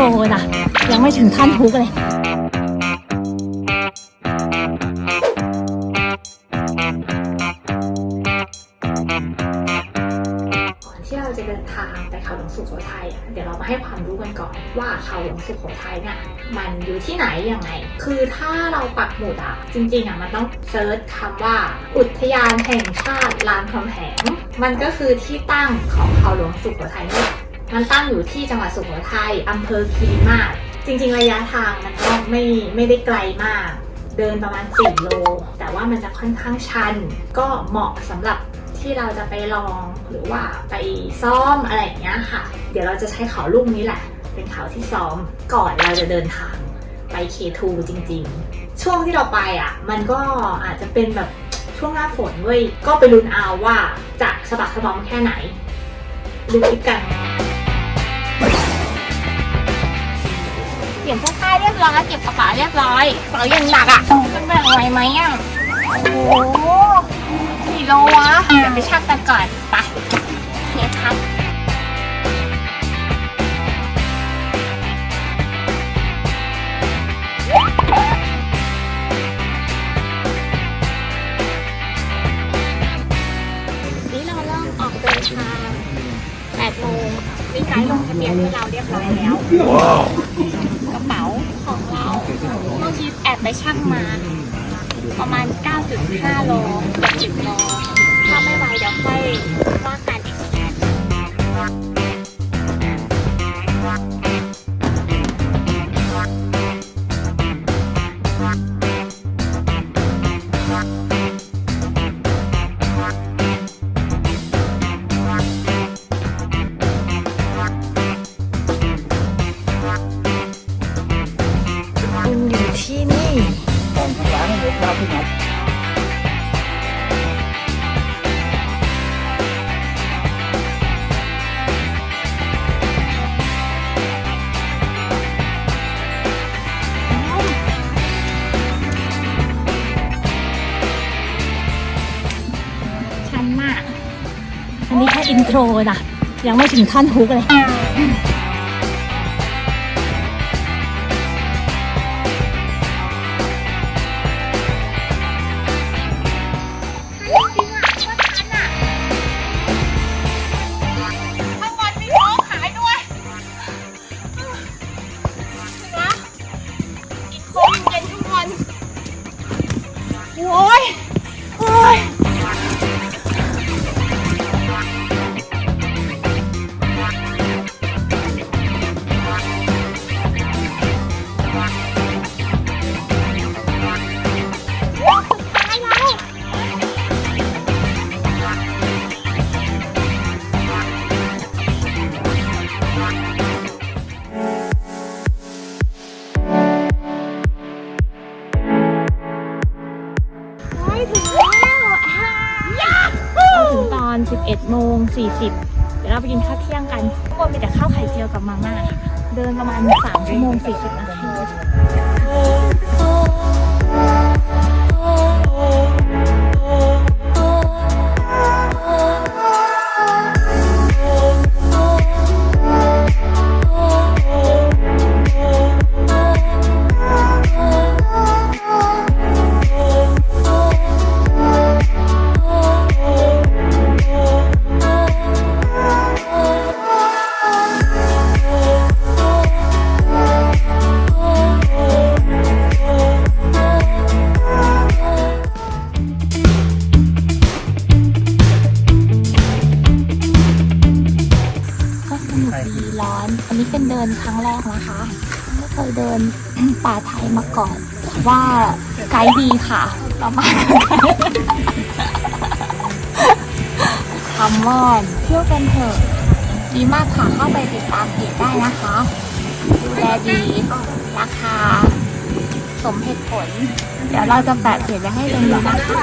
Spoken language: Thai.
รนะยังไม่ถึงท่อนฮุกเลยก่อนที่เราจะเดินทางไปเขาหลวงสุโขทัยอะเดี๋ยวเรามาให้ความรู้กันก่อนว่าเขาหลวงสุโขทัยเนี่ยมันอยู่ที่ไหนยังไง คือถ้าเราปักหมุดอะจริงๆอะมันต้องเซิร์ชคำว่า อุทยานแห่งชาติลานคำแหงมันก็คือที่ตั้งของเขาหลวงสุโขทัยนี่ มันตั้งอยู่ที่จังหวัดสุโขทัยอำเภอคีรีมาศจริงๆ ระยะทางมันก็ไม่ไม่ได้ไกลมาก เดินประมาณ 4 โล แต่ว่ามันจะค่อนข้างชัน ก็เหมาะสำหรับที่เราจะไปลองหรือว่าไปซ้อมอะไรอย่างเงี้ยค่ะ เดี๋ยวเราจะใช้เขาลูกนี้แหละ เป็นเขาที่ซ้อมก่อนเราจะเดินทางไป K2 จริงๆ ช่วงที่เราไปอะ มันก็อาจจะเป็นแบบช่วงหน้าฝนเว้ย ก็ไปลุ้นเอาว่าจะสะบักสะบอมแค่ไหนดูคลิปกัน ลี่ยนเสื้อผ้าเรียบร้อยเก็บกระเป๋าเรียบร้อยกระเป๋ายังหนักอะจะแบ่งไหวไหมอะโอ้โหกี่โลวะเดี๋ยวไปชั่งกันก่อนไปเฮียครับนี่เราเริ่มออกเดินทาง8โมงมีไกด์ลงทะเบียนให้เราเรียบร้อยแล้ว ของเราเมื่อกี้แอบไปชั่งมา ประมาณ 9.5โลเกือบ10โลถ้าไม่ไหวเดี๋ยวค่อยว่ากันอีกที อยู่ที่นี่ชันมาก อันนี้แค่อินโทรนะ ยังไม่ถึงท่อนฮุกเลย Oh. เราถึงตอน 11 โมง 40 เดี๋ยวเราไปกินข้าวเที่ยงกันทุกคนมีแต่ข้าวไข่เจียวกับมาม่า เดินประมาณ 3 ชั่วโมง 40 นาที แรกนะคะ ไม่เคยเดินป่าไทยมาก่อนว่าไกด์ดีค่ะเรามาณคำว่อนเที่ยวกันเถอะดีมากค่ะเข้าไปติดตามเพจได้นะคะ ดูแลดี ราคา สมเหตุผล เดี๋ยวเราจะแปะเพจไว้ให้ตรงนี้นะคะ